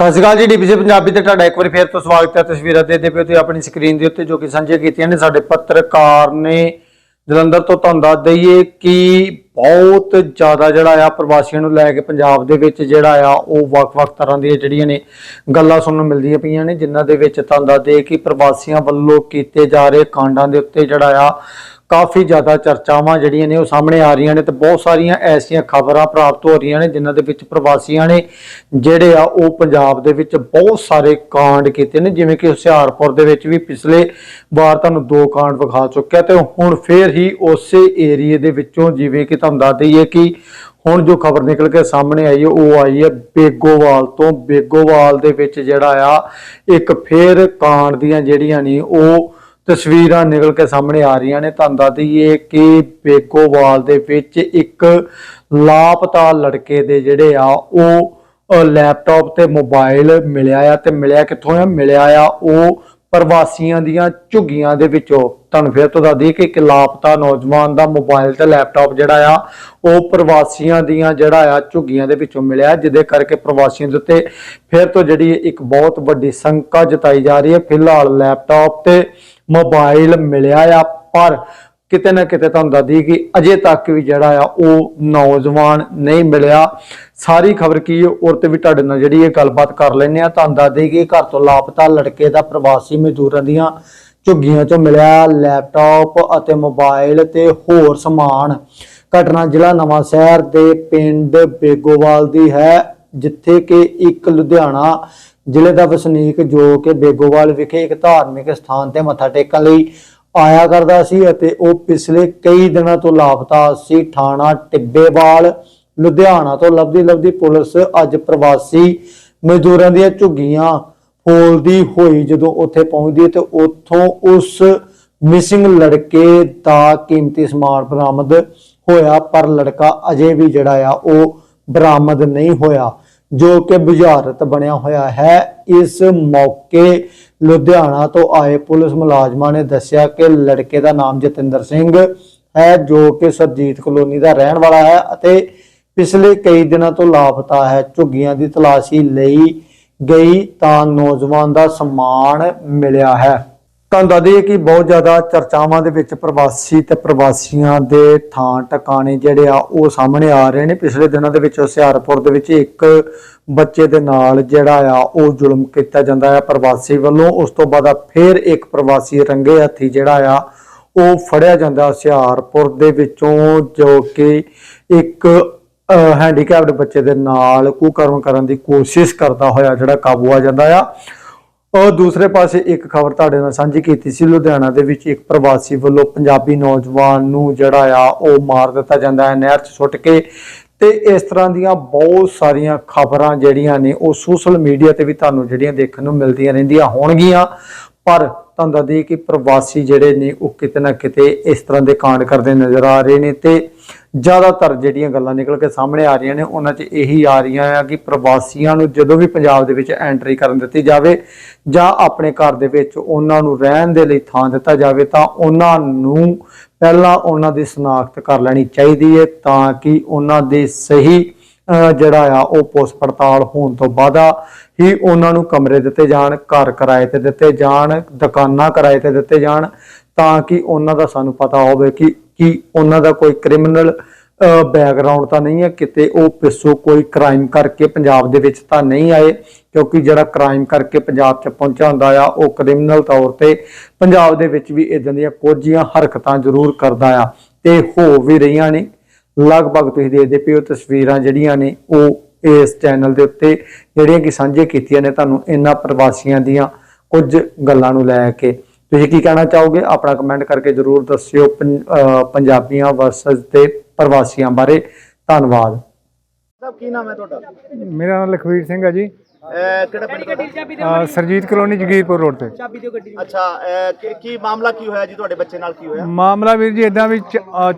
ਸਤਿ ਸ਼੍ਰੀ ਅਕਾਲ ਜੀ, ਡੀਪੀਸੀ ਪੰਜਾਬੀ ਤੇ ਤੁਹਾਡਾ ਇੱਕ ਵਾਰੀ ਫੇਰ ਤੋਂ ਸਵਾਗਤ ਹੈ। ਤਸਵੀਰਾਂ ਦੇ ਦੇ ਪਿਓ ਤੇ ਆਪਣੀ ਸਕਰੀਨ ਦੇ ਉੱਤੇ ਜੋ ਕਿ ਸਾਂਝੀਆਂ ਕੀਤੀਆਂ ਨੇ। ਸਾਡੇ ਪੱਤਰਕਾਰ ਨੇ ਜਲੰਧਰ ਤੋਂ ਤੁਹਾਨੂੰ ਦੱਸ ਦਈਏ ਕਿ ਬਹੁਤ ਜ਼ਿਆਦਾ ਜਿਹੜਾ ਆ ਪ੍ਰਵਾਸੀਆਂ ਨੂੰ ਲੈ ਕੇ ਪੰਜਾਬ ਦੇ ਵਿੱਚ ਜਿਹੜਾ ਆ ਉਹ ਵੱਖ-ਵੱਖ ਤਰ੍ਹਾਂ ਦੀਆਂ ਜਿਹੜੀਆਂ ਨੇ ਗੱਲਾਂ ਸੁਣਨ ਨੂੰ ਮਿਲਦੀਆਂ ਪਈਆਂ ਨੇ, ਜਿਨ੍ਹਾਂ ਦੇ ਵਿੱਚ ਤੁਹਾਨੂੰ ਦੱਸ ਦਈਏ ਕਿ ਪ੍ਰਵਾਸੀਆਂ ਵੱਲੋਂ ਕੀਤੇ ਜਾ ਰਹੇ ਕਾਂਡਾਂ ਦੇ ਉੱਤੇ ਜਿਹੜਾ ਆ ਕਾਫੀ ਜ਼ਿਆਦਾ ਚਰਚਾਵਾਂ ਜਿਹੜੀਆਂ ਨੇ ਉਹ ਸਾਹਮਣੇ ਆ ਰਹੀਆਂ ਨੇ ਤੇ ਬਹੁਤ ਸਾਰੀਆਂ ਐਸੀਆਂ ਖਬਰਾਂ ਪ੍ਰਾਪਤ ਹੋ ਰਹੀਆਂ ਨੇ ਜਿਨ੍ਹਾਂ ਦੇ ਵਿੱਚ ਪ੍ਰਵਾਸੀਆਂ ਨੇ ਜਿਹੜੇ ਆ ਉਹ ਪੰਜਾਬ ਦੇ ਵਿੱਚ ਬਹੁਤ ਸਾਰੇ ਕਾਂਡ ਕੀਤੇ ਨੇ, ਜਿਵੇਂ ਕਿ ਹੁਸ਼ਿਆਰਪੁਰ ਦੇ ਵਿੱਚ ਵੀ ਪਿਛਲੇ ਵਾਰ ਤੁਹਾਨੂੰ ਦੋ ਕਾਂਡ ਵਿਖਾ ਚੁੱਕਿਆ ਤੇ ਹੁਣ ਫੇਰ ਹੀ ਉਸੇ ਏਰੀਏ ਦੇ ਵਿੱਚੋਂ ਜਿਵੇਂ ਕਿ ਤੁਹਾਨੂੰ ਦੱਸ ਦਈਏ ਕਿ ਹੁਣ ਜੋ ਖਬਰ ਨਿਕਲ ਕੇ ਸਾਹਮਣੇ ਆਈ ਹੈ, ਉਹ ਆਈ ਹੈ ਬੇਗੋਵਾਲ ਤੋਂ। ਬੇਗੋਵਾਲ ਦੇ ਵਿੱਚ ਜਿਹੜਾ ਆ ਇੱਕ ਫੇਰ ਕਾਂਡ ਦੀਆਂ ਜਿਹੜੀਆਂ ਨੇ ਉਹ ਤਸਵੀਰਾਂ ਨਿਕਲ ਕੇ ਸਾਹਮਣੇ ਆ ਰਹੀਆਂ ਨੇ। ਤੁਹਾਨੂੰ ਦੱਸ ਦਈਏ ਕਿ ਬੇਗੋਵਾਲ ਦੇ ਵਿੱਚ ਇੱਕ ਲਾਪਤਾ ਲੜਕੇ ਦੇ ਜਿਹੜੇ ਆ ਉਹ ਅ, ਲੈਪਟਾਪ ਤੇ ਮੋਬਾਈਲ ਮਿਲਿਆ ਆ ਤੇ ਮਿਲਿਆ ਕਿੱਥੋਂ ਆ? ਮਿਲਿਆ ਆ ਉਹ ਪ੍ਰਵਾਸੀਆਂ ਦੀਆਂ ਝੁੱਗੀਆਂ ਦੇ ਵਿੱਚੋਂ। ਤੁਹਾਨੂੰ ਫਿਰ ਤੋਂ ਦੱਸਦੀ ਕਿ ਇੱਕ ਲਾਪਤਾ ਨੌਜਵਾਨ ਦਾ ਮੋਬਾਈਲ ਤੇ ਲੈਪਟਾਪ ਜਿਹੜਾ ਆ, ਉਹ ਪ੍ਰਵਾਸੀਆਂ ਦੀਆਂ ਜਿਹੜਾ ਆ ਝੁੱਗੀਆਂ ਦੇ ਵਿੱਚੋਂ ਮਿਲਿਆ ਜਿਹਦੇ ਕਰਕੇ ਪ੍ਰਵਾਸੀਆਂ ਦੇ ਉੱਤੇ ਫਿਰ ਤੋਂ ਜਿਹੜੀ ਇੱਕ ਬਹੁਤ ਵੱਡੀ ਸ਼ੰਕਾ ਜਤਾਈ ਜਾ ਰਹੀ ਹੈ। ਫਿਲਹਾਲ ਲੈਪਟਾਪ ਤੇ ਮੋਬਾਈਲ ਮਿਲਿਆ ਆ, ਪਰ ਕਿਤੇ ਨਾ ਕਿਤੇ ਤੁਹਾਨੂੰ ਦੱਸਦੀ ਕਿ ਅਜੇ ਤੱਕ ਵੀ ਜਿਹੜਾ ਆ ਉਹ ਨੌਜਵਾਨ ਨਹੀਂ ਮਿਲਿਆ। ਸਾਰੀ ਖਬਰ ਕੀ ਹੈ ਔਰ ਤੇ ਵੀ ਤੁਹਾਡੇ ਨਾਲ ਜਿਹੜੀ ਇਹ ਗੱਲਬਾਤ ਕਰ ਲੈਂਦੇ ਆ, ਤੁਹਾਨੂੰ ਦੱਸਦੀ ਕਿ ਘਰ ਤੋਂ ਲਾਪਤਾ ਲੜਕੇ ਦਾ ਪ੍ਰਵਾਸੀ ਮਜ਼ਦੂਰਾਂ ਦੀਆਂ ਝੁੱਗੀਆਂ ਚੋਂ ਮਿਲਿਆ ਲੈਪਟਾਪ ਅਤੇ ਮੋਬਾਈਲ ਤੇ ਹੋਰ ਸਮਾਨ। ਘਟਨਾ ਜ਼ਿਲ੍ਹਾ ਨਵਾਂ ਸ਼ਹਿਰ ਦੇ ਪਿੰਡ ਬੇਗੋਵਾਲ ਦੀ ਹੈ, ਜਿੱਥੇ ਕਿ ਇੱਕ ਲੁਧਿਆਣਾ ਜ਼ਿਲ੍ਹੇ ਦਾ ਵਸਨੀਕ ਜੋ ਕਿ ਬੇਗੋਵਾਲ ਵਿਖੇ ਇੱਕ ਧਾਰਮਿਕ ਸਥਾਨ ਤੇ ਮੱਥਾ ਟੇਕਣ ਲਈ ਆਇਆ ਕਰਦਾ ਸੀ ਅਤੇ ਉਹ ਪਿਛਲੇ ਕਈ ਦਿਨਾਂ ਤੋਂ ਲਾਪਤਾ ਸੀ। ਥਾਣਾ ਟਿੱਬੇਵਾਲ, ਲੁਧਿਆਣਾ ਤੋਂ ਲੱਭਦੀ ਲੱਭਦੀ ਪੁਲਿਸ ਅੱਜ ਪ੍ਰਵਾਸੀ ਮਜ਼ਦੂਰਾਂ ਦੀਆਂ ਝੁੱਗੀਆਂ ਫੋਲਦੀ ਹੋਈ ਜਦੋਂ ਉੱਥੇ ਪਹੁੰਚਦੀ ਤੇ ਉੱਥੋਂ ਉਸ ਮਿਸਿੰਗ ਲੜਕੇ ਦਾ ਕੀਮਤੀ ਸਮਾਨ ਬਰਾਮਦ ਹੋਇਆ, ਪਰ ਲੜਕਾ ਅਜੇ ਵੀ ਜਿਹੜਾ ਆ ਉਹ ਬਰਾਮਦ ਨਹੀਂ ਹੋਇਆ, ਜੋ ਕਿ ਬੁਝਾਰਤ ਬਣਿਆ ਹੋਇਆ ਹੈ। ਇਸ ਮੌਕੇ ਲੁਧਿਆਣਾ ਤੋਂ ਆਏ ਪੁਲਿਸ ਮੁਲਾਜ਼ਮਾਂ ਨੇ ਦੱਸਿਆ ਕਿ ਲੜਕੇ ਦਾ ਨਾਮ ਜਤਿੰਦਰ ਸਿੰਘ ਹੈ, ਜੋ ਕਿ ਸਰਜੀਤ ਕਲੋਨੀ ਦਾ ਰਹਿਣ ਵਾਲਾ ਹੈ ਅਤੇ ਪਿਛਲੇ ਕਈ ਦਿਨਾਂ ਤੋਂ ਲਾਪਤਾ ਹੈ। ਝੁੱਗੀਆਂ ਦੀ ਤਲਾਸ਼ੀ ਲਈ ਗਈ ਤਾਂ ਨੌਜਵਾਨ ਦਾ ਸਮਾਨ ਮਿਲਿਆ ਹੈ। ਤੁਹਾਨੂੰ ਦੱਸ ਦਈਏ ਕਿ ਬਹੁਤ ਜ਼ਿਆਦਾ ਚਰਚਾਵਾਂ ਦੇ ਵਿੱਚ ਪ੍ਰਵਾਸੀ ਤੇ ਪ੍ਰਵਾਸੀਆਂ ਦੇ ਥਾਂ ਟਿਕਾਣੇ ਜਿਹੜੇ ਆ ਉਹ ਸਾਹਮਣੇ ਆ ਰਹੇ ਨੇ। ਪਿਛਲੇ ਦਿਨਾਂ ਦੇ ਵਿੱਚ ਹੁਸ਼ਿਆਰਪੁਰ ਦੇ ਵਿੱਚ ਇੱਕ ਬੱਚੇ ਦੇ ਨਾਲ ਜਿਹੜਾ ਆ ਉਹ ਜ਼ੁਲਮ ਕੀਤਾ ਜਾਂਦਾ ਆ। ਪ੍ਰਵਾਸੀ ਵੱਲੋਂ ਉਸ ਤੋਂ ਬਾਅਦ ਫਿਰ ਇੱਕ ਪ੍ਰਵਾਸੀ ਰੰਗੇ ਹੱਥੀ ਜਿਹੜਾ ਆ ਉਹ ਫੜਿਆ ਜਾਂਦਾ ਹੁਸ਼ਿਆਰਪੁਰ ਦੇ ਵਿੱਚੋਂ, ਜੋ ਕਿ ਇੱਕ ਹੈਂਡੀਕੈਪਡ ਬੱਚੇ ਦੇ ਨਾਲ ਕੁਕਰਮ ਕਰਨ ਦੀ ਕੋਸ਼ਿਸ਼ ਕਰਦਾ ਹੋਇਆ ਜਿਹੜਾ ਕਾਬੂ ਆ ਜਾਂਦਾ ਆ। ਉਹ ਦੂਸਰੇ ਪਾਸੇ ਇੱਕ ਖਬਰ ਤੁਹਾਡੇ ਨਾਲ ਸਾਂਝੀ ਕੀਤੀ ਸੀ, ਲੁਧਿਆਣਾ ਦੇ ਵਿੱਚ ਇੱਕ ਪ੍ਰਵਾਸੀ ਵੱਲੋਂ ਪੰਜਾਬੀ ਨੌਜਵਾਨ ਨੂੰ ਜਿਹੜਾ ਆ, ਉਹ ਮਾਰ ਦਿੱਤਾ ਜਾਂਦਾ ਹੈ ਨਹਿਰ 'ਚ ਸੁੱਟ ਕੇ। ਤੇ ਇਸ ਤਰ੍ਹਾਂ ਦੀਆਂ ਬਹੁਤ ਸਾਰੀਆਂ ਖਬਰਾਂ ਜਿਹੜੀਆਂ ਨੇ, ਉਹ ਸੋਸ਼ਲ ਮੀਡੀਆ ਤੇ ਵੀ ਤੁਹਾਨੂੰ ਜਿਹੜੀਆਂ ਦੇਖਣ ਨੂੰ ਮਿਲਦੀਆਂ ਰਹਿੰਦੀਆਂ ਹੋਣਗੀਆਂ। ਪਰ ਤੁਹਾਨੂੰ ਦੱਸ ਦਈਏ ਕਿ ਪ੍ਰਵਾਸੀ ਜਿਹੜੇ ਨੇ, ਉਹ ਕਿਤੇ ਨਾ ਕਿਤੇ ਇਸ ਤਰ੍ਹਾਂ ਦੇ ਕਾਂਡ ਕਰਦੇ ਨਜ਼ਰ ਆ ਰਹੇ ਨੇ ਤੇ ਜ਼ਿਆਦਾਤਰ ਜਿਹੜੀਆਂ ਗੱਲਾਂ ਨਿਕਲ ਕੇ ਸਾਹਮਣੇ ਆ ਰਹੀਆਂ ਨੇ, ਉਹਨਾਂ 'ਚ ਇਹੀ ਆ ਰਹੀਆਂ ਆ ਕਿ ਪ੍ਰਵਾਸੀਆਂ ਨੂੰ ਜਦੋਂ ਵੀ ਪੰਜਾਬ ਦੇ ਵਿੱਚ ਐਂਟਰੀ ਕਰਨ ਦਿੱਤੀ ਜਾਵੇ ਜਾਂ ਆਪਣੇ ਘਰ ਦੇ ਵਿੱਚ ਉਹਨਾਂ ਨੂੰ ਰਹਿਣ ਦੇ ਲਈ ਥਾਂ ਦਿੱਤਾ ਜਾਵੇ, ਤਾਂ ਉਹਨਾਂ ਨੂੰ ਪਹਿਲਾਂ ਉਹਨਾਂ ਦੀ ਸ਼ਨਾਖਤ ਕਰ ਲੈਣੀ ਚਾਹੀਦੀ ਹੈ ਤਾਂ ਕਿ ਉਹਨਾਂ ਦੇ ਸਹੀ ਜਿਹੜਾ ਆ ਉਹ ਪੁੱਛ ਪੜਤਾਲ ਹੋਣ ਤੋਂ ਬਾਅਦ ਹੀ ਉਹਨਾਂ ਨੂੰ ਕਮਰੇ ਦਿੱਤੇ ਜਾਣ, ਘਰ ਕਿਰਾਏ ਤੇ ਦਿੱਤੇ ਜਾਣ, ਦੁਕਾਨਾਂ ਕਿਰਾਏ ਤੇ ਦਿੱਤੇ ਜਾਣ ਤਾਂ ਕਿ ਉਹਨਾਂ ਦਾ ਸਾਨੂੰ ਪਤਾ ਹੋਵੇ ਕਿ ਕਿ ਉਹਨਾਂ ਦਾ ਕੋਈ ਕ੍ਰਿਮੀਨਲ ਬੈਕਗ੍ਰਾਉਂਡ ਤਾਂ ਨਹੀਂ ਹੈ, ਕਿਤੇ ਉਹ ਪਿੱਛੋਂ ਕੋਈ ਕ੍ਰਾਈਮ ਕਰਕੇ ਪੰਜਾਬ ਦੇ ਵਿੱਚ ਤਾਂ ਨਹੀਂ ਆਏ, ਕਿਉਂਕਿ ਜਿਹੜਾ ਕ੍ਰਾਈਮ ਕਰਕੇ ਪੰਜਾਬ 'ਚ ਪਹੁੰਚਿਆ ਹੁੰਦਾ ਆ, ਉਹ ਕ੍ਰਿਮੀਨਲ ਤੌਰ ਤੇ ਪੰਜਾਬ ਦੇ ਵਿੱਚ ਵੀ ਇਦਾਂ ਦੀਆਂ ਕੁਝੀਆਂ ਹਰਕਤਾਂ ਜ਼ਰੂਰ ਕਰਦਾ ਆ ਤੇ ਹੋ ਵੀ ਰਹੀਆਂ ਨੇ। ਲਗਭਗ ਤੁਸੀਂ ਦੇਖਦੇ ਪਿਓ ਤਸਵੀਰਾਂ ਜਿਹੜੀਆਂ ਨੇ, ਉਹ ਇਸ ਚੈਨਲ ਦੇ ਉੱਤੇ ਜਿਹੜੀਆਂ ਕਿ ਸਾਂਝੇ ਕੀਤੀਆਂ ਨੇ ਤੁਹਾਨੂੰ ਇਹਨਾਂ ਪ੍ਰਵਾਸੀਆਂ ਦੀਆਂ ਕੁਝ ਗੱਲਾਂ ਨੂੰ ਲੈ ਕੇ। ਤੁਸੀਂ ਕੀ ਕਹਿਣਾ ਚਾਹੋਗੇ? ਆਪਣਾ ਕਮੈਂਟ ਕਰਕੇ ਜਰੂਰ ਦੱਸਿਓ ਪੰਜਾਬੀਆਂ ਵਰਸਸ ਤੇ ਪ੍ਰਵਾਸੀਆਂ ਬਾਰੇ। ਧੰਨਵਾਦ। ਸਾਹਿਬ ਕੀ ਨਾਮ ਹੈ ਤੁਹਾਡਾ? ਮੇਰਾ ਨਾਮ ਲਖਵੀਰ ਸਿੰਘ ਹੈ ਜੀ। ਅਹ ਕਿਹੜਾ ਪਿੰਡ ਤੁਹਾਡਾ? ਅਹ ਸਰਜੀਤ ਕਲੋਨੀ ਜਗੀਰਪੁਰ ਰੋਡ ਤੇ। ਅੱਛਾ ਕੀ ਮਾਮਲਾ ਕੀ ਹੋਇਆ ਜੀ? ਤੁਹਾਡੇ ਬੱਚੇ ਨਾਲ ਕੀ ਹੋਇਆ? ਮਾਮਲਾ ਵੀਰ ਜੀ ਇਦਾਂ ਵੀ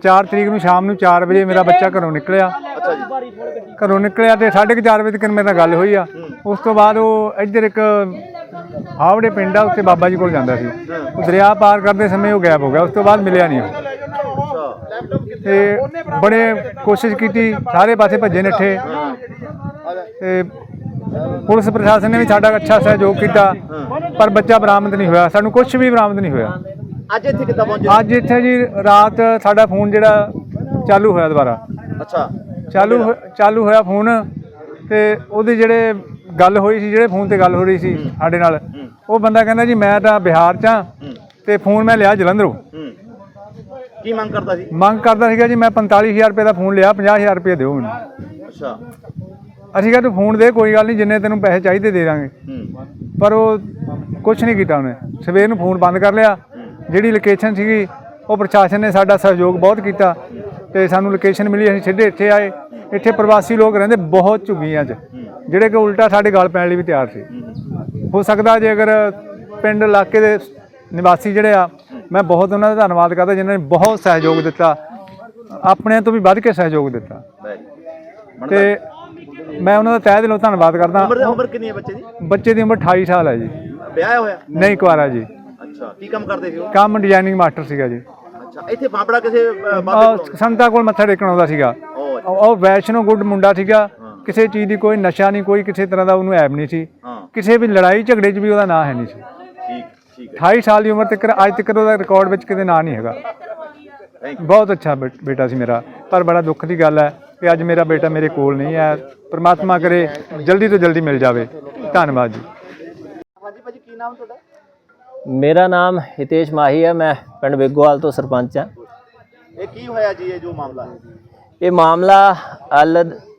4 ਤਰੀਕ ਨੂੰ ਸ਼ਾਮ ਨੂੰ 4 ਵਜੇ ਮੇਰਾ ਬੱਚਾ ਘਰੋਂ ਨਿਕਲਿਆ। ਅੱਛਾ ਜੀ। ਘਰੋਂ ਨਿਕਲਿਆ ਤੇ 4:30 ਵਜੇ ਤੱਕ ਮੇਰੇ ਨਾਲ ਗੱਲ ਹੋਈ ਆ। ਉਸ ਤੋਂ ਬਾਅਦ ਉਹ ਇੱਧਰ ਇੱਕ ਹਾਵੜੇ ਪਿੰਡ ਆ ਉੱਥੇ ਬਾਬਾ ਜੀ ਕੋਲ ਜਾਂਦਾ ਸੀ। ਉਹ ਦਰਿਆ ਪਾਰ ਕਰਦੇ ਸਮੇਂ ਉਹ ਗਾਇਬ ਹੋ ਗਿਆ ਉਸ ਤੋਂ ਬਾਅਦ ਮਿਲਿਆ ਨਹੀਂ ਉਹ। ਤੇ ਬੜੇ ਕੋਸ਼ਿਸ਼ ਕੀਤੀ ਸਾਰੇ ਪਾਸੇ ਭੱਜੇ ਨੱਠੇ। ਤੇ ਪੁਲਿਸ ਪ੍ਰਸ਼ਾਸਨ ਨੇ ਵੀ ਸਾਡਾ ਅੱਛਾ ਸਹਿਯੋਗ ਕੀਤਾ ਪਰ ਬੱਚਾ ਬਰਾਮਦ ਨਹੀਂ ਹੋਇਆ ਸਾਨੂੰ ਕੁਝ ਵੀ ਬਰਾਮਦ ਨਹੀਂ ਹੋਇਆ। ਅੱਜ ਇੱਥੇ ਕਿੱਦਾਂ ਪਹੁੰਚੇ ਅੱਜ ਇੱਥੇ ਜੀ ਰਾਤ ਸਾਡਾ ਫੋਨ ਜਿਹੜਾ ਚਾਲੂ ਹੋਇਆ ਦੁਬਾਰਾ। ਅੱਛਾ। ਚਾਲੂ ਚਾਲੂ ਹੋਇਆ ਫੋਨ ਤੇ ਉਹਦੇ ਜਿਹੜੇ ਗੱਲ ਹੋਈ ਸੀ ਜਿਹੜੇ ਫੋਨ ਤੇ ਗੱਲ ਹੋ ਰਹੀ ਸੀ ਸਾਡੇ ਨਾਲ ਉਹ ਬੰਦਾ ਕਹਿੰਦਾ ਜੀ ਮੈਂ ਤਾਂ ਬਿਹਾਰ ਚ ਹਾਂ ਤੇ ਫੋਨ ਮੈਂ ਲਿਆ ਜਲੰਧਰੋਂ। ਕੀ ਮੰਗ ਕਰਦਾ ਸੀ ਮੰਗ ਕਰਦਾ ਸੀਗਾ ਜੀ ਮੈਂ 45000 ਰੁਪਏ ਦਾ ਫੋਨ ਲਿਆ 50000 ਰੁਪਏ ਦਿਓ ਮੈਨੂੰ। ਅੱਛਾ। ਅਸੀਂ ਕਿਹਾ ਤੂੰ ਫੋਨ ਦੇ ਕੋਈ ਗੱਲ ਨਹੀਂ ਜਿੰਨੇ ਤੈਨੂੰ ਪੈਸੇ ਚਾਹੀਦੇ ਦੇ ਦਾਂਗੇ। ਹੂੰ। ਪਰ ਉਹ ਕੁਝ ਨਹੀਂ ਕੀਤਾ ਉਹਨੇ। ਸਵੇਰ ਨੂੰ ਫੋਨ ਬੰਦ ਕਰ ਲਿਆ। ਜਿਹੜੀ ਲੋਕੇਸ਼ਨ ਸੀਗੀ ਉਹ ਪ੍ਰਸ਼ਾਸਨ ਨੇ ਸਾਡਾ ਸਹਿਯੋਗ ਬਹੁਤ ਕੀਤਾ ਤੇ ਸਾਨੂੰ ਲੋਕੇਸ਼ਨ ਮਿਲੀ ਅਸੀਂ ਸਿੱਧੇ ਇੱਥੇ ਆਏ। ਇੱਥੇ ਪ੍ਰਵਾਸੀ ਲੋਕ ਰਹਿੰਦੇ ਬਹੁਤ ਝੁੱਗੀਆਂ 'ਚ ਜਿਹੜੇ ਕਿ ਉਲਟਾ ਸਾਡੇ ਗਲ ਪੈਣ ਲਈ ਵੀ ਤਿਆਰ ਸੀ। ਹੋ ਸਕਦਾ ਜੇ ਅਗਰ ਪਿੰਡ ਇਲਾਕੇ ਦੇ ਨਿਵਾਸੀ ਜਿਹੜੇ ਆ ਮੈਂ ਬਹੁਤ ਉਹਨਾਂ ਦਾ ਧੰਨਵਾਦ ਕਰਦਾ ਜਿਨ੍ਹਾਂ ਨੇ ਬਹੁਤ ਸਹਿਯੋਗ ਦਿੱਤਾ ਆਪਣੇ ਤੋਂ ਵੀ ਵੱਧ ਕੇ ਸਹਿਯੋਗ ਦਿੱਤਾ। ਤੇ ਮੈਂ ਉਹਨਾਂ ਦਾ ਤਹਿ ਦਿਲੋਂ ਧੰਨਵਾਦ ਕਰਦਾ। ਉਮਰ ਉਮਰ ਕਿੰਨੀ ਹੈ ਬੱਚੇ ਦੀ? ਬੱਚੇ ਦੀ ਉਮਰ 28 ਸਾਲ ਹੈ ਜੀ। ਵਿਆਹ ਹੋਇਆ? ਨਹੀਂ ਕੁਆਰਾ ਜੀ। ਅੱਛਾ ਕੀ ਕੰਮ ਕਰਦੇ ਸੀ ਉਹ? ਕੰਮ ਡਿਜ਼ਾਈਨਿੰਗ ਮਾਸਟਰ ਸੀਗਾ ਜੀ। ਅੱਛਾ ਇੱਥੇ ਫਾਫੜਾ ਕਿਸੇ ਬਾਬੇ ਕੋਲ? ਸੰਤਾਂ ਕੋਲ ਮੱਥਾ ਟੇਕਣ ਆਉਂਦਾ ਸੀਗਾ। ਉਹ ਵੈਸ਼ਨੋ ਗੁੱਡ ਮੁੰਡਾ ਸੀਗਾ। ਕਿਸੇ ਚੀਜ਼ ਦੀ ਕੋਈ ਨਸ਼ਾ ਨਹੀਂ ਕੋਈ ਕਿਸੇ ਤਰ੍ਹਾਂ ਦਾ ਉਹਨੂੰ ਐਬ ਨਹੀਂ ਸੀ। ਹਾਂ। ਕਿਸੇ ਵੀ ਲੜਾਈ ਝਗੜੇ 'ਚ ਵੀ ਉਹਦਾ ਨਾਂ ਹੈ ਨਹੀਂ ਸੀ। ਠੀਕ ਠੀਕ ਹੈ। 28 ਸਾਲ ਦੀ ਉਮਰ ਤੱਕ ਅੱਜ ਤੱਕ ਉਹਦਾ ਰਿਕਾਰਡ ਵਿੱਚ ਕਿਤੇ ਨਾਂ ਨਹੀਂ ਹੈਗਾ। ਬਹੁਤ ਅੱਛਾ ਬੇਟਾ ਸੀ ਮੇਰਾ ਪਰ ਬੜਾ ਦੁੱਖ ਦੀ ਗੱਲ ਹੈ ਕਿ ਅੱਜ ਮੇਰਾ ਬੇਟਾ ਮੇਰੇ ਕੋਲ ਨਹੀਂ ਹੈ। ਪ੍ਰਮਾਤਮਾ ਕਰੇ ਜਲਦੀ ਤੋਂ ਜਲਦੀ ਮਿਲ ਜਾਵੇ। ਧੰਨਵਾਦ ਜੀ। ਹਾਂਜੀ ਭਾਜੀ ਕੀ ਨਾਮ ਤੁਹਾਡਾ? ਮੇਰਾ ਨਾਮ ਹਿਤੇਸ਼ ਮਾਹੀ ਹੈ ਮੈਂ ਪਿੰਡ ਬੇਗੋਵਾਲ ਤੋਂ ਸਰਪੰਚ ਹਾਂ। ਇਹ ਕੀ ਹੋਇਆ ਜੀ ਇਹ ਜੋ ਮਾਮਲਾ? ਹੈ ਇਹ ਮਾਮਲਾ ਅ, ਲੁ-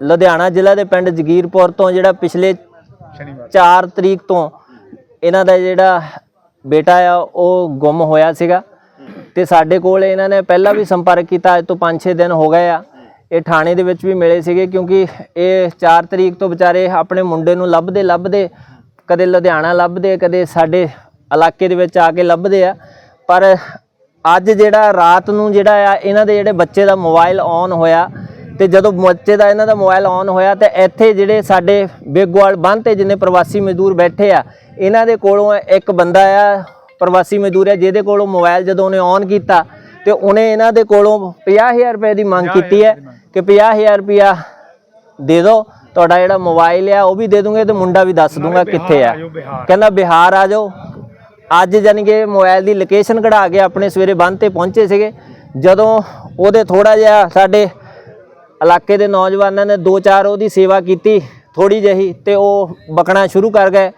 ਲੁਧਿਆਣਾ ਜ਼ਿਲ੍ਹਾ ਦੇ ਪਿੰਡ ਜਗੀਰਪੁਰ ਤੋਂ ਜਿਹੜਾ ਪਿਛਲੇ 4 ਤਰੀਕ ਤੋਂ ਇਹਨਾਂ ਦਾ ਜਿਹੜਾ ਬੇਟਾ ਆ ਉਹ ਗੁੰਮ ਹੋਇਆ ਸੀਗਾ। ਤੇ ਸਾਡੇ ਕੋਲ ਇਹਨਾਂ ਨੇ ਪਹਿਲਾਂ ਵੀ ਸੰਪਰਕ ਕੀਤਾ ਅੱਜ ਤੋਂ 5-6 ਦਿਨ ਹੋ ਗਏ ਆ। ਇਹ ਥਾਣੇ ਦੇ ਵਿੱਚ ਵੀ ਮਿਲੇ ਸੀਗੇ ਕਿਉਂਕਿ ਇਹ 4 ਤਰੀਕ ਤੋਂ ਵਿਚਾਰੇ ਆਪਣੇ ਮੁੰਡੇ ਨੂੰ ਲੱਭਦੇ ਲੱਭਦੇ ਕਦੇ ਲੁਧਿਆਣਾ ਲੱਭਦੇ ਕਦੇ ਸਾਡੇ ਇਲਾਕੇ ਦੇ ਵਿੱਚ ਆ ਕੇ ਲੱਭਦੇ ਆ। ਪਰ ਅੱਜ ਜਿਹੜਾ ਰਾਤ ਨੂੰ ਜਿਹੜਾ ਆ ਇਹਨਾਂ ਦੇ ਜਿਹੜੇ ਬੱਚੇ ਦਾ ਮੋਬਾਈਲ ਔਨ ਹੋਇਆ ਤੇ ਜਦੋਂ ਬੱਚੇ ਦਾ ਇਹਨਾਂ ਦਾ ਮੋਬਾਈਲ ਔਨ ਹੋਇਆ ਤੇ ਇੱਥੇ ਜਿਹੜੇ ਸਾਡੇ ਬੇਗਵਾਲ ਬੰਨ੍ਹ ਤੇ ਜਿੰਨੇ ਪ੍ਰਵਾਸੀ ਮਜ਼ਦੂਰ ਬੈਠੇ ਆ ਇਹਨਾਂ ਦੇ ਕੋਲੋਂ ਇੱਕ ਬੰਦਾ ਆ ਪ੍ਰਵਾਸੀ ਮਜ਼ਦੂਰ ਆ ਜਿਹਦੇ ਕੋਲੋਂ ਮੋਬਾਈਲ ਜਦੋਂ ਉਹਨੇ ਔਨ ਕੀਤਾ ਤੇ ਉਹਨੇ ਇਹਨਾਂ ਦੇ ਕੋਲੋਂ 50000 ਰੁਪਏ ਦੀ ਮੰਗ ਕੀਤੀ ਹੈ ਕਿ 50000 ਰੁਪਇਆ ਦੇ ਦਿਓ ਤੁਹਾਡਾ ਜਿਹੜਾ ਮੋਬਾਈਲ ਆ ਉਹ ਵੀ ਦੇ ਦੂੰਗੇ ਤੇ ਮੁੰਡਾ ਵੀ ਦੱਸ ਦੂੰਗਾ ਕਿੱਥੇ ਆ। ਕਹਿੰਦਾ ਬਿਹਾਰ ਆ ਜਾਓ। ਅੱਜ ਜਾਨੀ ਕਿ ਮੋਬਾਈਲ ਦੀ ਲੋਕੇਸ਼ਨ ਕਢਾ ਕੇ ਆਪਣੇ ਸਵੇਰੇ ਬੰਦ ਤੇ ਪਹੁੰਚੇ ਸੀਗੇ। ਜਦੋਂ ਉਹਦੇ ਥੋੜਾ ਜਿਹਾ ਸਾਡੇ ਇਲਾਕੇ ਦੇ ਨੌਜਵਾਨਾਂ ਨੇ ਦੋ ਚਾਰ ਉਹਦੀ ਸੇਵਾ ਕੀਤੀ ਥੋੜੀ ਜਿਹੀ ਤੇ ਉਹ ਬਕਣਾ ਸ਼ੁਰੂ ਕਰ ਗਏ।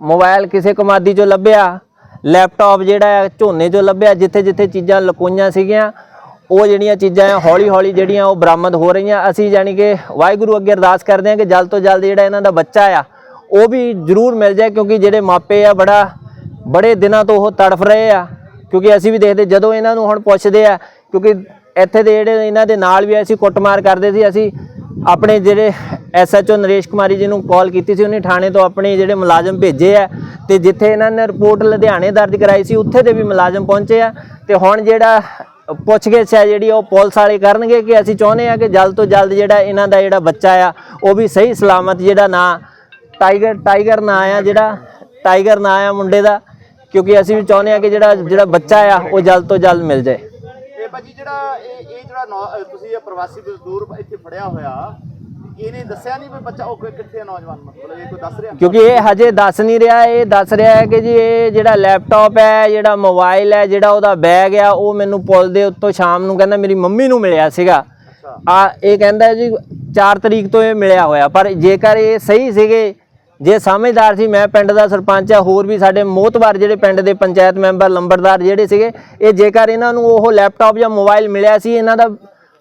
ਮੋਬਾਈਲ ਕਿਸੇ ਕਮਾਦੀ ਚੋਂ ਲੱਭਿਆ, ਲੈਪਟਾਪ ਜਿਹੜਾ ਝੋਨੇ ਚੋਂ ਲੱਭਿਆ ਜਿੱਥੇ ਜਿੱਥੇ ਚੀਜ਼ਾਂ ਲਕੋਈਆਂ ਸੀਗੀਆਂ, ਉਹ ਜਿਹੜੀਆਂ ਚੀਜ਼ਾਂ ਆ ਹੌਲੀ ਹੌਲੀ ਜਿਹੜੀਆਂ ਉਹ ਬਰਾਮਦ ਹੋ ਰਹੀਆਂ। ਅਸੀਂ ਜਾਨੀ ਕਿ ਵਾਹਿਗੁਰੂ ਅੱਗੇ ਅਰਦਾਸ ਕਰਦੇ ਹਾਂ ਕਿ ਜਲਦ ਤੋਂ ਜਲਦ ਜਿਹੜਾ ਇਹਨਾਂ ਦਾ ਬੱਚਾ ਆ, ਉਹ ਵੀ ਜ਼ਰੂਰ ਮਿਲ ਜਾਏ, ਕਿਉਂਕਿ ਜਿਹੜੇ ਮਾਪੇ ਆ ਬੜਾ, ਬੜੇ ਦਿਨਾਂ ਤੋਂ ਉਹ ਤੜਫ ਰਹੇ ਆ। ਕਿਉਂਕਿ ਅਸੀਂ ਵੀ ਦੇਖਦੇ ਜਦੋਂ ਇਹਨਾਂ ਨੂੰ ਹੁਣ ਪੁੱਛਦੇ ਆ, ਕਿਉਂਕਿ ਇੱਥੇ ਦੇ ਜਿਹੜੇ ਇਹਨਾਂ ਦੇ ਨਾਲ ਵੀ ਅਸੀਂ ਕੁੱਟਮਾਰ ਕਰਦੇ ਸੀ। ਅਸੀਂ ਆਪਣੇ ਜਿਹੜੇ ਐਸਐਚਓ ਨਰੇਸ਼ ਕੁਮਾਰੀ ਜੀ ਨੂੰ ਕਾਲ ਕੀਤੀ ਸੀ, ਉਹਨੇ ਥਾਣੇ ਤੋਂ ਆਪਣੇ ਜਿਹੜੇ ਮੁਲਾਜ਼ਮ ਭੇਜੇ ਆ ਤੇ ਜਿੱਥੇ ਇਹਨਾਂ ਨੇ ਰਿਪੋਰਟ ਲੁਧਿਆਣੇ ਦਰਜ ਕਰਾਈ ਸੀ, ਉੱਥੇ ਦੇ ਵੀ ਮੁਲਾਜ਼ਮ ਪਹੁੰਚੇ ਆ। ਤੇ ਹੁਣ ਜਿਹੜਾ ਪੁੱਛਗਿੱਛ ਹੈ ਜਿਹੜੀ, ਉਹ ਪੁਲਿਸ ਵਾਲੇ ਕਰਨਗੇ ਕਿ ਅਸੀਂ ਚਾਹੁੰਦੇ ਆ ਕਿ ਜਲਦ ਤੋਂ ਜਲਦ ਜਿਹੜਾ ਇਹਨਾਂ ਦਾ ਜਿਹੜਾ ਬੱਚਾ ਆ, ਉਹ ਵੀ ਸਹੀ ਸਲਾਮਤ ਜਿਹੜਾ ਨਾਂ ਟਾਈਗਰ ਟਾਈਗਰ ਨਾਂ ਆ, ਜਿਹੜਾ ਟਾਈਗਰ ਨਾਂ ਆ ਮੁੰਡੇ ਦਾ, ਕਿਉਂਕਿ ਅਸੀਂ ਵੀ ਚਾਹੁੰਦੇ ਆ ਕਿ ਜਿਹੜਾ ਜਿਹੜਾ ਬੱਚਾ ਆ, ਉਹ ਜਲਦ ਤੋਂ ਜਲਦ ਮਿਲ ਜਾਏ। ਭਾਜੀ ਜਿਹੜਾ ਇਹ ਇਹ ਜਿਹੜਾ ਤੁਸੀਂ ਇਹ ਪ੍ਰਵਾਸੀ ਮਜ਼ਦੂਰ ਇੱਥੇ ਫੜਿਆ ਹੋਇਆ ਇਹਨੇ ਦੱਸਿਆ ਨਹੀਂ ਵੀ ਬੱਚਾ ਉਹ ਕਿੱਥੇ ਨੌਜਵਾਨ? ਮਤਲਬ ਇਹ ਕੋਈ ਦੱਸ ਰਿਹਾ? ਕਿਉਂਕਿ ਇਹ ਹਜੇ ਦੱਸ ਨਹੀਂ ਰਿਹਾ ਇਹ ਦੱਸ ਰਿਹਾ ਹੈ ਕਿ ਜੀ ਇਹ ਜਿਹੜਾ ਲੈਪਟਾਪ ਹੈ ਜਿਹੜਾ ਮੋਬਾਈਲ ਹੈ ਜਿਹੜਾ ਉਹਦਾ ਬੈਗ ਆ ਉਹ ਮੈਨੂੰ ਪੁੱਲ ਦੇ ਉੱਤੋਂ ਸ਼ਾਮ ਨੂੰ ਕਹਿੰਦਾ ਮੇਰੀ ਮੰਮੀ ਨੂੰ ਮਿਲਿਆ ਸੀਗਾ। ਆ ਇਹ ਕਹਿੰਦਾ ਜੀ 4 ਤਰੀਕ ਤੋਂ ਇਹ ਮਿਲਿਆ ਹੋਇਆ ਪਰ ਜੇਕਰ ਇਹ ਸਹੀ ਸੀਗੇ ਜੇ ਸਮਝਦਾਰ ਸੀ ਮੈਂ ਪਿੰਡ ਦਾ ਸਰਪੰਚ ਆ ਹੋਰ ਵੀ ਸਾਡੇ ਮੋਹਤਵਾਰ ਜਿਹੜੇ ਪਿੰਡ ਦੇ ਪੰਚਾਇਤ ਮੈਂਬਰ ਲੰਬੜਦਾਰ ਜਿਹੜੇ ਸੀਗੇ ਇਹ ਜੇਕਰ ਇਹਨਾਂ ਨੂੰ ਉਹ ਲੈਪਟਾਪ ਜਾਂ ਮੋਬਾਈਲ ਮਿਲਿਆ ਸੀ ਇਹਨਾਂ ਦਾ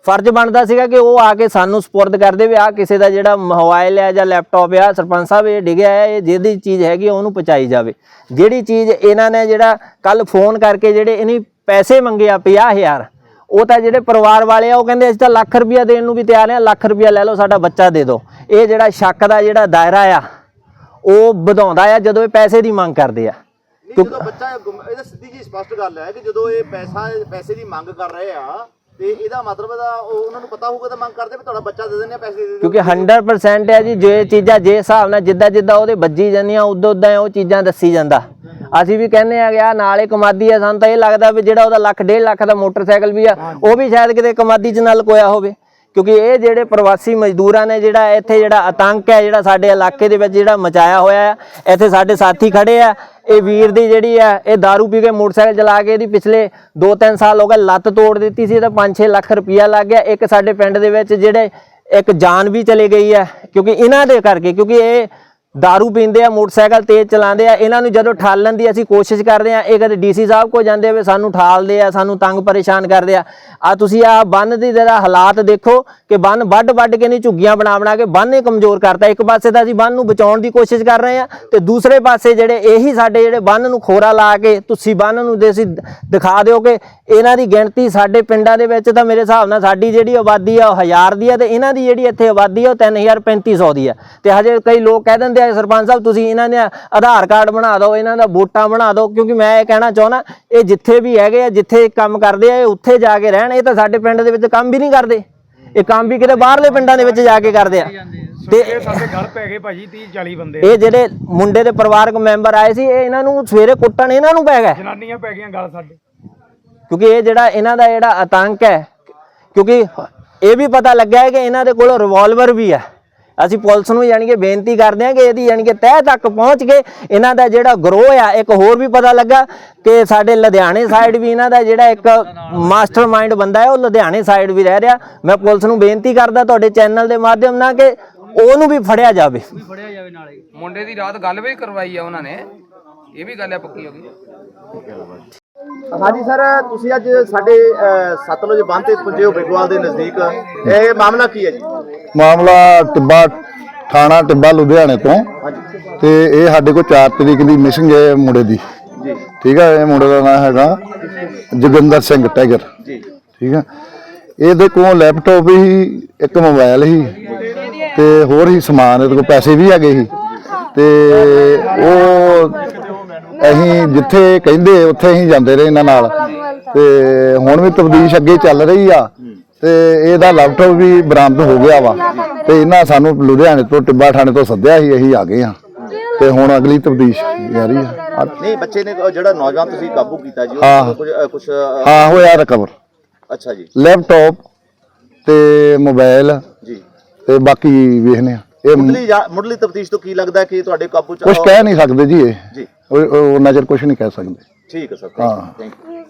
ਫਰਜ਼ ਬਣਦਾ ਸੀਗਾ ਕਿ ਉਹ ਆ ਕੇ ਸਾਨੂੰ ਸਪੁਰਦ ਕਰਦੇ ਵੀ ਆ ਕਿਸੇ ਦਾ ਜਿਹੜਾ ਮੋਬਾਈਲ ਹੈ ਜਾਂ ਲੈਪਟਾਪ ਆ ਸਰਪੰਚ ਸਾਹਿਬ ਇਹ ਡਿੱਗਿਆ ਹੈ ਇਹ ਜਿਹਦੀ ਚੀਜ਼ ਹੈਗੀ ਆ, ਉਹਨੂੰ ਪਹੁੰਚਾਈ ਜਾਵੇ। ਜਿਹੜੀ ਚੀਜ਼ ਇਹਨਾਂ ਨੇ ਜਿਹੜਾ ਕੱਲ ਫੋਨ ਕਰਕੇ ਜਿਹੜੇ ਇਹਨੇ ਪੈਸੇ ਮੰਗੇ ਆ 50000 ਉਹ ਤਾਂ ਜਿਹੜੇ ਪਰਿਵਾਰ ਵਾਲੇ ਆ ਉਹ ਕਹਿੰਦੇ ਅਸੀਂ ਤਾਂ ਲੱਖ ਰੁਪਇਆ ਦੇਣ ਨੂੰ ਵੀ ਤਿਆਰ ਆ ਲੱਖ ਰੁਪਇਆ ਲੈ ਲਓ ਸਾਡਾ ਬੱਚਾ ਦੇ ਦਿਓ। ਇਹ ਜਿਹੜਾ ਸ਼ੱਕ ਦਾ ਜਿਹੜਾ ਦਾਇਰਾ ਆ ਉਹ ਵਧਾਉਂਦਾ ਆ ਜਦੋਂ ਇਹ ਪੈਸੇ ਦੀ ਮੰਗ ਕਰਦੇ ਆ। ਨਹੀਂ ਜਦੋਂ ਬੱਚਾ ਗੁੰਮ- ਇਹ ਤਾਂ ਸਿੱਧੀ ਜੀ ਸਪਸ਼ਟ ਗੱਲ ਹੈ ਕਿ ਜਦੋਂ ਇਹ ਪੈਸਾ ਪੈਸੇ ਦੀ ਮੰਗ ਕਰ ਰਹੇ ਆ ਤੇ ਇਹਦਾ ਮਤਲਬ ਦਾ ਉਹ ਉਹਨਾਂ ਨੂੰ ਪਤਾ ਹੋਊਗਾ ਤਾਂ ਮੰਗ ਕਰਦੇ ਵੀ ਤੁਹਾਡਾ ਬੱਚਾ ਦੇ ਦਿੰਦੇ ਆ ਪੈਸੇ ਦੇ ਕਿਉਂਕਿ 100% ਹੈ ਜੀ ਜੇ ਚੀਜ਼ਾਂ ਜੇ ਹਿਸਾਬ ਨਾਲ ਜਿੱਦਾਂ ਜਿੱਦਾਂ ਉਹਦੇ ਵੱਜੀ ਜਾਂਦੀਆਂ ਉਦੋਂ ਉਦਾਂ ਉਹ ਚੀਜ਼ਾਂ ਦੱਸੀ ਜਾਂਦਾ। ਅਸੀਂ ਵੀ ਕਹਿੰਦੇ ਆ ਗਿਆ ਨਾਲੇ ਕਮਾਦੀ ਆ ਸਾਨੂੰ ਤਾਂ ਇਹ ਲੱਗਦਾ ਵੀ ਜਿਹੜਾ ਉਹਦਾ ਲੱਖ ਡੇਢ ਲੱਖ ਦਾ ਮੋਟਰਸਾਈਕਲ ਵੀ ਆ ਉਹ ਵੀ ਸ਼ਾਇਦ ਕਿਤੇ ਕਮਾਦੀ 'ਚ ਨਾਲ ਕੋਇਆ ਹੋਵੇ। ਕਿਉਂਕਿ ਇਹ ਜਿਹੜੇ ਪ੍ਰਵਾਸੀ ਮਜ਼ਦੂਰਾਂ ਨੇ ਜਿਹੜਾ ਇੱਥੇ ਜਿਹੜਾ ਆਤੰਕ ਹੈ, ਜਿਹੜਾ ਸਾਡੇ ਇਲਾਕੇ ਦੇ ਵਿੱਚ ਜਿਹੜਾ ਮਚਾਇਆ ਹੋਇਆ ਹੈ, ਇੱਥੇ ਸਾਡੇ ਸਾਥੀ ਖੜੇ ਆ। ਇਹ ਵੀਰ ਦੀ ਜਿਹੜੀ ਹੈ, ਇਹ दारू ਪੀ ਕੇ ਮੋਟਰਸਾਈਕਲ ਚਲਾ ਕੇ ਇਹਦੀ ਪਿਛਲੇ 2-3 ਸਾਲ ਹੋ ਗਏ ਲੱਤ ਤੋੜ ਦਿੱਤੀ ਸੀ, ਇਹਦਾ 5-6 ਲੱਖ ਰੁਪਇਆ ਲੱਗ ਗਿਆ। ਇੱਕ ਸਾਡੇ ਪਿੰਡ ਦੇ ਵਿੱਚ ਜਿਹੜੇ ਇੱਕ ਜਾਨ ਵੀ ਚਲੀ ਗਈ ਹੈ, ਕਿਉਂਕਿ ਇਹਨਾਂ ਦੇ ਕਰਕੇ, ਕਿਉਂਕਿ ਇਹ दारू ਪੀਂਦੇ ਆ ਮੋਟਰਸਾਈਕਲ ਤੇਜ਼ ਚਲਾਉਂਦੇ ਆ ਇਹਨਾਂ ਨੂੰ ਜਦੋਂ ਠਾਲਣ ਦੀ ਅਸੀਂ ਕੋਸ਼ਿਸ਼ ਕਰਦੇ ਆ ਇਹ ਕਦੇ ਡੀਸੀ ਸਾਹਿਬ ਕੋ ਜਾਂਦੇ ਆ ਵੀ ਸਾਨੂੰ ਠਾਲਦੇ ਆ ਸਾਨੂੰ ਤੰਗ ਪਰੇਸ਼ਾਨ ਕਰਦੇ ਆ ਆ ਤੁਸੀਂ ਆ ਬੰਨ ਦੀ ਜਿਹੜਾ ਹਾਲਾਤ ਦੇਖੋ ਕਿ ਬੰਨ ਵੱਡ ਵੱਡ ਕੇ ਨਹੀਂ ਝੁੱਗੀਆਂ ਬਣਾ ਬਣਾ ਕੇ ਬੰਨ ਇਹ ਕਮਜ਼ੋਰ ਕਰਤਾ ਇੱਕ ਪਾਸੇ ਤਾਂ ਅਸੀਂ ਬੰਨ ਨੂੰ ਬਚਾਉਣ ਦੀ ਕੋਸ਼ਿਸ਼ ਕਰ ਰਹੇ ਆ ਤੇ ਦੂਸਰੇ ਪਾਸੇ ਜਿਹੜੇ ਇਹੀ ਸਾਡੇ ਜਿਹੜੇ ਬੰਨ ਨੂੰ ਖੋਰਾ ਲਾ ਕੇ ਤੁਸੀਂ ਬੰਨ ਨੂੰ ਦੇ ਅਸੀਂ ਦਿਖਾ ਦਿਓ ਕਿ ਇਹਨਾਂ ਦੀ ਗਿਣਤੀ ਸਾਡੇ ਪਿੰਡਾਂ ਦੇ ਵਿੱਚ ਤਾਂ ਮੇਰੇ ਹਿਸਾਬ ਨਾਲ ਸਾਡੀ ਜਿਹੜੀ ਆਬਾਦੀ ਆ ਉਹ 1000 ਦੀ ਆ ਤੇ ਇਹਨਾਂ ਦੀ ਜਿਹੜੀ ਇੱਥੇ ਆਬਾਦੀ ਆ ਉਹ 3350 ਦੀ ਆ ਤੇ ਹਜੇ ਕਈ ਲੋਕ ਕਹਿ ਦਿੰਦੇ ਆ ਸਰਪੰਚ ਸਾਹਿਬ ਤੁਸੀਂ ਇਹਨਾਂ ਦੇ ਆਧਾਰ ਕਾਰਡ ਬਣਾ ਦਿਓ ਇਹਨਾਂ ਦਾ ਵੋਟਾਂ ਬਣਾ ਦਿਓ ਕਿਉਂਕਿ ਮੈਂ ਇਹ ਕਹਿਣਾ ਚਾਹੁੰਦਾ ਇਹ ਜਿੱਥੇ ਵੀ ਹੈਗੇ ਆ ਜਿੱਥੇ ਕੰਮ ਕਰਦੇ ਆ ਇਹ ਉੱਥੇ ਜਾ ਕੇ ਰਹਿਣ ਇਹ ਤਾਂ ਸਾਡੇ ਪਿੰਡ ਦੇ ਵਿੱਚ ਕੰਮ ਵੀ ਨਹੀਂ ਕਰਦੇ। ਇਹ ਕੰਮ ਵੀ ਕਿਤੇ ਬਾਹਰਲੇ ਪਿੰਡਾਂ ਦੇ ਵਿੱਚ ਜਾ ਕੇ ਕਰਦੇ ਆ। ਤੇ ਸਾਡੇ ਘਰ ਪੈ ਗਏ ਭਾਜੀ 30 40 ਬੰਦੇ। ਇਹ ਜਿਹੜੇ ਮੁੰਡੇ ਦੇ ਪਰਿਵਾਰਕ ਮੈਂਬਰ ਆਏ ਸੀ ਇਹ ਇਹਨਾਂ ਨੂੰ ਸਵੇਰੇ ਕੁੱਟਣ ਇਹਨਾਂ ਨੂੰ ਪੈ ਗਏ। ਜਨਾਨੀਆਂ ਪੈ ਗਈਆਂ ਗੱਲ ਸਾਡੇ। ਕਿਉਂਕਿ ਇਹ ਜਿਹੜਾ ਇਹਨਾਂ ਦਾ ਜਿਹੜਾ ਆਤੰਕ ਹੈ ਕਿਉਂਕਿ ਇਹ ਵੀ ਪਤਾ ਲੱਗਾ ਹੈ ਕਿ ਇਹਨਾਂ ਦੇ ਕੋਲ ਰਿਵਾਲਵਰ ਵੀ ਹੈ। ਅਸੀਂ ਪੁਲਿਸ ਨੂੰ ਯਾਨੀ ਕਿ ਬੇਨਤੀ ਕਰਦੇ ਹਾਂ ਕਿ ਇਹਦੀ ਯਾਨੀ ਕਿ ਤਹਿ ਤੱਕ ਪਹੁੰਚ ਕੇ ਇਹਨਾਂ ਦਾ ਜਿਹੜਾ ਗਰੋਹ ਆ ਇੱਕ ਹੋਰ ਵੀ ਪਤਾ ਲੱਗਾ ਕਿ ਸਾਡੇ ਲੁਧਿਆਣੇ ਸਾਈਡ ਵੀ ਇਹਨਾਂ ਦਾ ਜਿਹੜਾ ਇੱਕ ਮਾਸਟਰਮਾਈਂਡ ਬੰਦਾ ਹੈ ਉਹ ਲੁਧਿਆਣੇ ਸਾਈਡ ਵੀ ਰਹਿ ਰਿਹਾ। ਮੈਂ ਪੁਲਿਸ ਨੂੰ ਬੇਨਤੀ ਕਰਦਾ ਤੁਹਾਡੇ ਚੈਨਲ ਦੇ ਮਾਧਿਅਮ ਨਾਲ ਕਿ ਉਹਨੂੰ ਵੀ ਫੜਿਆ ਜਾਵੇ। ਮੁੰਡੇ ਦੀ ਰਾਤ ਗੱਲ ਵੀ ਕਰਵਾਈ ਆ ਉਹਨਾਂ ਨੇ। ਇਹ ਵੀ ਗੱਲ ਹੈ ਪੱਕੀ ਹੋ ਗਈ। ਹਾਂਜੀ ਸਰ ਤੁਸੀਂ ਅੱਜ ਸਾਡੇ ਸਤਲੁਜ ਬੰਦ ਤੇ ਪੁੱਜੇ ਹੋ ਬੇਗਵਾਲ ਦੇ ਨਜ਼ਦੀਕ। ਇਹ ਮਾਮਲਾ ਕੀ ਹੈ ਜੀ? ਮਾਮਲਾ ਟਿੱਬਾ ਥਾਣਾ ਟਿੱਬਾ ਲੁਧਿਆਣੇ ਤੋਂ। ਤੇ ਇਹ ਸਾਡੇ ਕੋਲ 4 ਤਰੀਕ ਦੀ ਮਿਸਿੰਗ ਹੈ ਮੁੰਡੇ ਦੀ। ਜੀ। ਠੀਕ ਹੈ ਇਹ ਮੁੰਡੇ ਦਾ ਨਾਮ ਹੈਗਾ ਜੋਗਿੰਦਰ ਸਿੰਘ ਟੈਗਰ ਜੀ। ਠੀਕ ਹੈ। ਇਹਦੇ ਕੋਲ ਲੈਪਟਾਪ ਹੀ ਇੱਕ ਮੋਬਾਈਲ ਹੀ ਤੇ ਹੋਰ ਹੀ ਸਮਾਨ ਇਹਦੇ ਕੋਲ ਪੈਸੇ ਵੀ ਹੈਗੇ ਸੀ। ਤੇ ਉਹ ਅਸੀਂ ਜਿੱਥੇ ਕਹਿੰਦੇ ਉੱਥੇ ਹੀ ਜਾਂਦੇ ਰਹੇ ਇਹਨਾਂ ਨਾਲ। ਤੇ ਹੁਣ ਵੀ ਤਬਦੀਸ਼ ਅੱਗੇ ਚੱਲ ਰਹੀ ਆ। ਤੇ ਇਹਦਾ ਲੈਪਟਾਪ ਵੀ ਬਰਾਮਦ ਹੋ ਗਿਆ ਵਾ। ਤੇ ਇਹਨਾਂ ਸਾਨੂੰ ਲੁਧਿਆਣੇ ਤੋਂ ਟਿੱਬਾ ਥਾਣੇ ਤੋਂ ਸੱਦਿਆ ਸੀ ਅਸੀਂ ਆ ਗਏ ਆ ਤੇ ਹੁਣ ਅਗਲੀ ਤਬਦੀਸ਼ ਜਾਰੀ ਆ। ਆ- ਨਹੀਂ ਬੱਚੇ ਨੇ ਜਿਹੜਾ ਨੌਜਵਾਨ ਤੁਸੀਂ ਕਾਬੂ ਕੀਤਾ ਜੀ ਕੁਝ ਕੁਝ ਹਾਂ ਹੋਇਆ ਰਿਕਵਰ ਅੱਛਾ ਜੀ। ਲੈਪਟਾਪ ਤੇ ਮੋਬਾਈਲ ਜੀ। ਤੇ ਬਾਕੀ ਵੇਖਨੇ ਆ ਇਹ ਮੁੱਢਲੀ ਜਾ- ਮੁੱਢਲੀ ਤਫਤੀਸ਼ ਤੋਂ ਕੀ ਲੱਗਦਾ ਕਿ ਤੁਹਾਡੇ ਕਾਬੂ ਚ ਕੁਝ ਕਹਿ ਨਹੀਂ ਸਕਦੇ ਜੀ ਇਹ। ਜੀ। ਉਹ ਉਹ ਨਜ਼ਰ ਕੁਝ ਨਹੀਂ ਕਹਿ ਸਕਦੇ। ਠੀਕ ਹੈ ਸਰ ਹਾਂ। Thank you